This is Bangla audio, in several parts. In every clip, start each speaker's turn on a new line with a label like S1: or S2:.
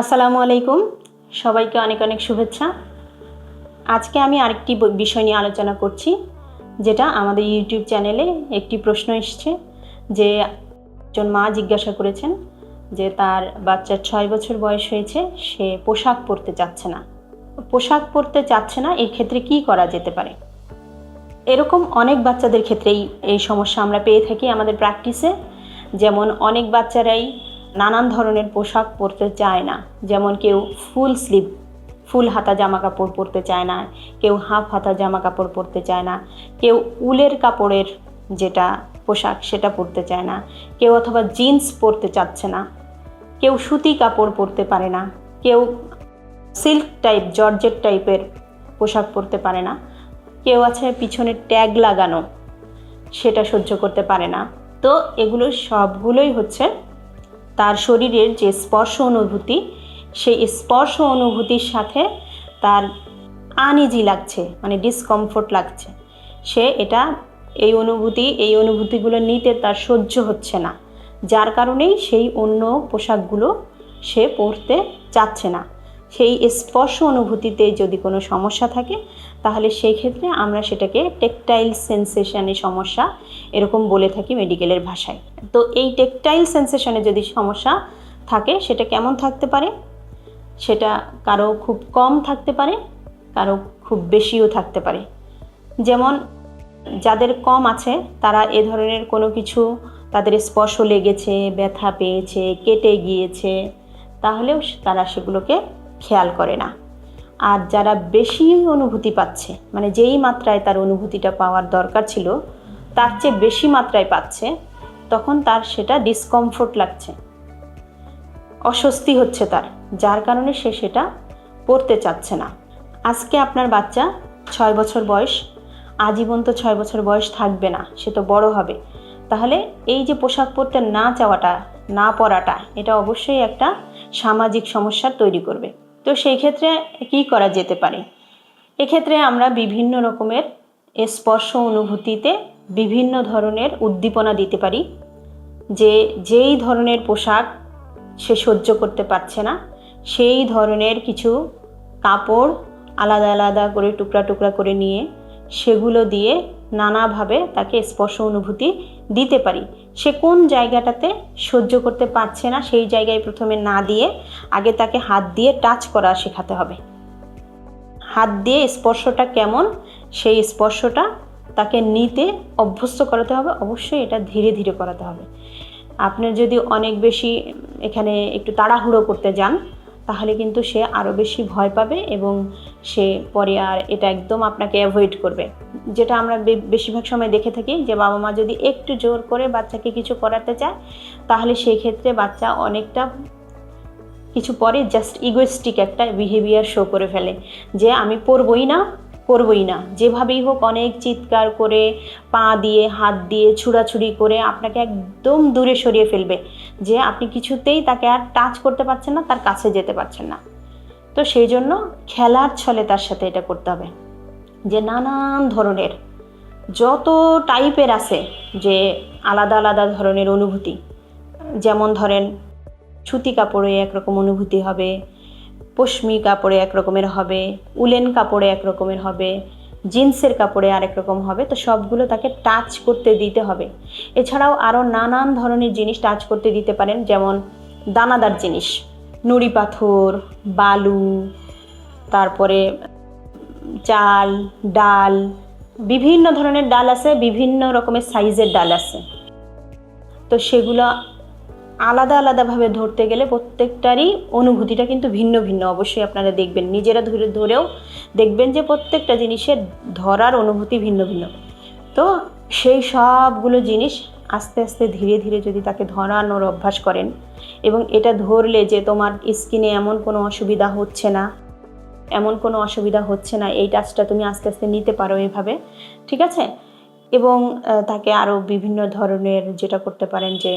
S1: আসসালামু আলাইকুম। সবাইকে অনেক অনেক শুভেচ্ছা। আজকে আমি আরেকটি বিষয় নিয়ে আলোচনা করছি, যেটা আমাদের ইউটিউব চ্যানেলে একটি প্রশ্ন এসছে, যে একজন মা জিজ্ঞাসা করেছেন যে তার বাচ্চার ছয় বছর বয়স হয়েছে, সে পোশাক পরতে চাচ্ছে না। পোশাক পরতে চাচ্ছে না এই ক্ষেত্রে কি করা যেতে পারে? এরকম অনেক বাচ্চাদের ক্ষেত্রেই এই সমস্যা আমরা পেয়ে থাকি আমাদের প্র্যাকটিসে যেমন অনেক বাচ্চারাই নানান ধরনের পোশাক পরতে চায় না। যেমন কেউ ফুল স্লিভ, ফুল হাতা জামা কাপড় পরতে চায় না, কেউ হাফ হাতা জামা কাপড় পরতে চায় না, কেউ উলের কাপড়ের যেটা পোশাক সেটা পরতে চায় না, কেউ অথবা জিন্স পরতে চাচ্ছে না, কেউ সুতি কাপড় পরতে পারে না, কেউ সিল্ক টাইপ, জর্জেট টাইপের পোশাক পরতে পারে না, কেউ আছে পিছনে ট্যাগ লাগানো, সেটা সহ্য করতে পারে না। তো এগুলো সবগুলোই হচ্ছে তার শরীরের যে স্পর্শ অনুভূতি, সেই স্পর্শ অনুভূতির সাথে তার আনইজি লাগছে মানে ডিসকমফোর্ট লাগছে। সে এটা, এই অনুভূতি, এই অনুভূতিগুলো নিতে তার সহ্য হচ্ছে না। যার কারণেই সেই অন্য পোশাকগুলো সে পরতে চাচ্ছে না। সেই স্পর্শ অনুভূতিতে যদি কোনো সমস্যা থাকে তাহলে সেই ক্ষেত্রে আমরা সেটাকে টেকটাইল সেন্সেশনের সমস্যা এরকম বলে থাকি মেডিকেলের ভাষায়। তো এই টেকটাইল সেন্সেশনে যদি সমস্যা থাকে, সেটা কেমন থাকতে পারে? সেটা কারও খুব কম থাকতে পারে, কারও খুব বেশিও থাকতে পারে। যেমন যাদের কম আছে, তারা এ ধরনের কোনো কিছু তাদের স্পর্শ লেগেছে, ব্যথা পেয়েছে, কেটে গিয়েছে, তাহলেও তারা সেগুলোকে খেয়াল করে না। আর যারা বেশি অনুভূতি পাচ্ছে মানে যেই মাত্রায় তার অনুভূতিটা পাওয়ার দরকার ছিল, তার চেয়ে বেশি মাত্রায় পাচ্ছে, তখন তার সেটা ডিসকমফোর্ট লাগছে। অস্বস্তি হচ্ছে তার, যার কারণে সে সেটা পড়তে চাচ্ছে না। আজকে আপনার বাচ্চা ছয় বছর বয়স, আজীবন তো ছয় বছর বয়স থাকবে না, সে তো বড় হবে। তাহলে এই যে পোশাক পরতে না চাওয়াটা, না পরাটা, এটা অবশ্যই একটা সামাজিক সমস্যার তৈরি করবে। তো সেই ক্ষেত্রে কি করা যেতে পারে? এক্ষেত্রে আমরা বিভিন্ন রকমের স্পর্শ অনুভূতিতে বিভিন্ন ধরনের উদ্দীপনা দিতে পারি, যে যেই ধরনের পোশাক সে সহ্য করতে পারছে না, সেই ধরনের কিছু কাপড় আলাদা আলাদা করে টুকরা টুকরা করে নিয়ে সেগুলো দিয়ে নানাভাবে তাকে স্পর্শ অনুভূতি দিতে পারি। সে কোন জায়গাটাতে সহ্য করতে পারছে না, সেই জায়গায় প্রথমে না দিয়ে আগে তাকে হাত দিয়ে টাচ করা শেখাতে হবে। হাত দিয়ে স্পর্শটা কেমন, সেই স্পর্শটা তাকে নিতে অভ্যস্ত করাতে হবে, অবশ্যই এটা ধীরে ধীরে করাতে হবে। আপনার যদি অনেক বেশি এখানে একটু তাড়াহুড়ো করতে যান তাহলে কিন্তু সে আরও বেশি ভয় পাবে এবং সে পরে আর এটা একদম আপনাকে অ্যাভয়েড করবে। যেটা আমরা বেশিরভাগ সময় দেখে থাকি যে বাবা মা যদি একটু জোর করে বাচ্চাকে কিছু করাতে চায়, তাহলে সেই ক্ষেত্রে বাচ্চা অনেকটা কিছু পরে জাস্ট ইগোয়েস্টিক একটা বিহেভিয়ার শো করে ফেলে যে আমি পড়বই না করবই না। যেভাবেই হোক অনেক চিৎকার করে পা দিয়ে, হাত দিয়ে, ছুড়াছুড়ি করে আপনাকে একদম দূরে সরিয়ে ফেলবে যে আপনি কিছুতেই তাকে আর টাচ করতে পারছেন না, তার কাছে যেতে পারছেন না। তো সেই জন্য খেলার ছলে তার সাথে এটা করতে হবে যে নানান ধরনের যত টাইপের আছে যে আলাদা আলাদা ধরনের অনুভূতি, যেমন ধরেন সুতি কাপড়ে একরকম অনুভূতি হবে পশমি কাপড়ে এক রকমের হবে, উলেন কাপড়ে এক রকমের হবে, জিন্সের কাপড়ে আরেক রকম হবে, তো সবগুলো তাকে টাচ করতে দিতে হবে। এছাড়াও আরও নানান ধরনের জিনিস টাচ করতে দিতে পারেন, যেমন দানাদার জিনিস, নুড়ি পাথর, বালু, তারপরে চাল, ডাল, বিভিন্ন ধরনের ডাল আছে, বিভিন্ন রকমের সাইজের ডাল আছে। তো সেগুলো আলাদা আলাদাভাবে ধরতে গেলে প্রত্যেকটারই অনুভূতিটা কিন্তু ভিন্ন ভিন্ন। অবশ্যই আপনারা দেখবেন, নিজেরা ধরে, ধরেও দেখবেন যে প্রত্যেকটা জিনিসের ধরার অনুভূতি ভিন্ন ভিন্ন। তো সেই সবগুলো জিনিস আস্তে আস্তে ধীরে ধীরে যদি তাকে ধরানোর অভ্যাস করেন এবং এটা ধরলে যে তোমার স্কিনে এমন কোনো অসুবিধা হচ্ছে না, এমন কোনো অসুবিধা হচ্ছে না, এই টাচটা তুমি আস্তে আস্তে নিতে পারো এভাবে, ঠিক আছে? এবং তাকে আরও বিভিন্ন ধরনের যেটা করতে পারেন যে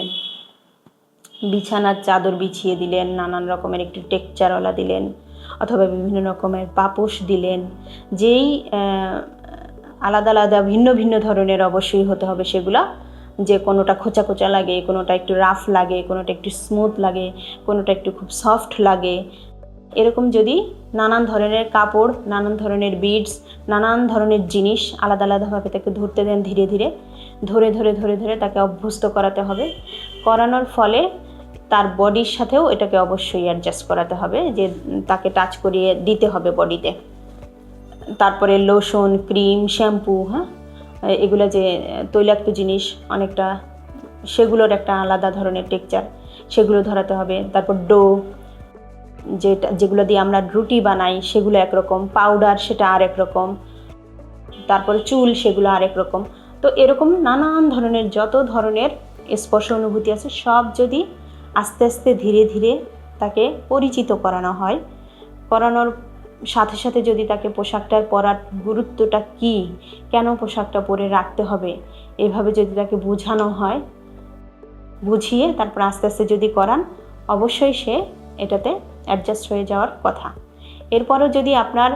S1: বিছানার চাদর বিছিয়ে দিলেন, নানান রকমের একটু টেকচারওয়ালা দিলেন অথবা বিভিন্ন রকমের পাপোশ দিলেন। যেই আলাদা আলাদা ভিন্ন ভিন্ন ধরনের অবশ্যই হতে হবে সেগুলা। যে কোনোটা খোঁচা খোঁচা লাগে, কোনোটা একটু রাফ লাগে, কোনোটা একটু স্মুথ লাগে, কোনোটা একটু খুব সফট লাগে। এরকম যদি নানান ধরনের কাপড়, নানান ধরনের বিডস, নানান ধরনের জিনিস আলাদা আলাদাভাবে তাকে ধরতে দেন ধীরে ধীরে, ধরে ধরে ধরে ধরে তাকে অভ্যস্ত করাতে হবে। করানোর ফলে তার বডির সাথেও এটাকে অবশ্যই অ্যাডজাস্ট করাতে হবে যে তাকে টাচ করিয়ে দিতে হবে বডিতে তারপরে লোশন ক্রিম শ্যাম্পু হ্যাঁ? এগুলো যে তৈলাক্ত জিনিস অনেকটা, সেগুলোর একটা আলাদা ধরনের টেকচার সেগুলো ধরাতে হবে। তারপর ডো যেটা, যেগুলো দিয়ে আমরা রুটি বানাই, সেগুলো একরকম। পাউডার সেটা আরেক রকম। তারপরে চুল, সেগুলো আরেক রকম। তো এরকম নানান ধরনের, যত ধরনের স্পর্শ অনুভূতি আছে, সব যদি আস্তে আস্তে ধীরে ধীরে তাকে পরিচিত করানো হয়। করানোর সাথে সাথে যদি তাকে পোশাকটার পরার গুরুত্বটা কী, কেন পোশাকটা পরে রাখতে হবে, এভাবে যদি তাকে বোঝানো হয়, বুঝিয়ে তারপর আস্তে আস্তে যদি করান, অবশ্যই সে এটাতে অ্যাডজাস্ট হয়ে যাওয়ার কথা। এরপরও যদি আপনার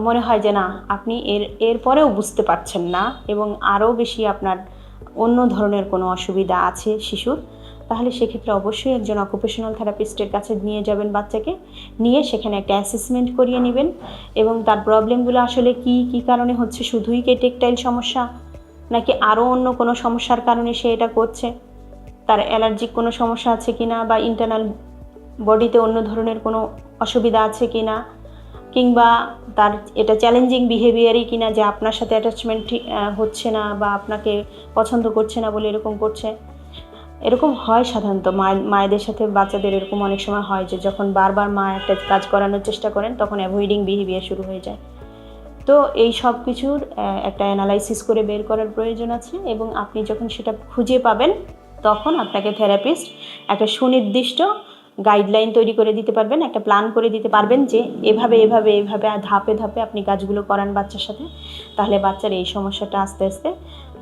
S1: মনে হয় যে না, আপনি এর, এরপরেও বুঝতে পারছেন না এবং আরও বেশি আপনার অন্য ধরনের কোনো অসুবিধা আছে শিশুর তাহলে সেক্ষেত্রে অবশ্যই একজন অকুপেশনাল থেরাপিস্টের কাছে নিয়ে যাবেন বাচ্চাকে, নিয়ে সেখানে একটা অ্যাসেসমেন্ট করিয়ে নেবেন এবং তার প্রবলেমগুলো আসলে কি কি কারণে হচ্ছে, শুধুই কি টেকটাইল সমস্যা নাকি আরও অন্য কোনো সমস্যার কারণে সে এটা করছে? তার অ্যালার্জিক কোনো সমস্যা আছে কি না বা ইন্টারনাল বডিতে অন্য ধরনের কোনো অসুবিধা আছে কি না কিংবা তার এটা চ্যালেঞ্জিং বিহেভিয়ারই কিনা যে আপনার সাথে অ্যাটাচমেন্ট হচ্ছে না বা আপনাকে পছন্দ করছে না বলে এরকম করছে? এরকম হয় সাধারণত। মায়ের মায়েদের সাথে বাচ্চাদের এরকম অনেক সময় হয় যে যখন বারবার মা একটা কাজ করানোর চেষ্টা করেন, তখন অ্যাভয়েডিং বিহেভিয়ার শুরু হয়ে যায়। তো এই সব কিছুর একটা অ্যানালাইসিস করে বের করার প্রয়োজন আছে এবং আপনি যখন সেটা খুঁজে পাবেন, তখন আপনাকে থেরাপিস্ট একটা সুনির্দিষ্ট গাইডলাইন তৈরি করে দিতে পারবেন, একটা প্ল্যান করে দিতে পারবেন যে এভাবে এভাবে এভাবে, ধাপে ধাপে আপনি কাজগুলো করান বাচ্চার সাথে, তাহলে বাচ্চার এই সমস্যাটা আস্তে আস্তে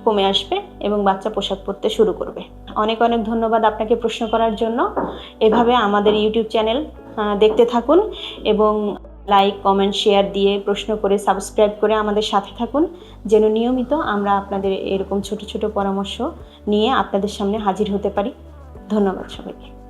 S1: কমে আসবে এবং বাচ্চা পোশাক পরতে শুরু করবে। অনেক অনেক ধন্যবাদ আপনাকে প্রশ্ন করার জন্য। এভাবে আমাদের ইউটিউব চ্যানেল দেখতে থাকুন এবং লাইক, কমেন্ট, শেয়ার দিয়ে প্রশ্ন করে, সাবস্ক্রাইব করে আমাদের সাথে থাকুন। যেন নিয়মিত আমরা আপনাদের এরকম ছোট ছোট পরামর্শ নিয়ে আপনাদের সামনে হাজির হতে পারি। ধন্যবাদ সবাইকে।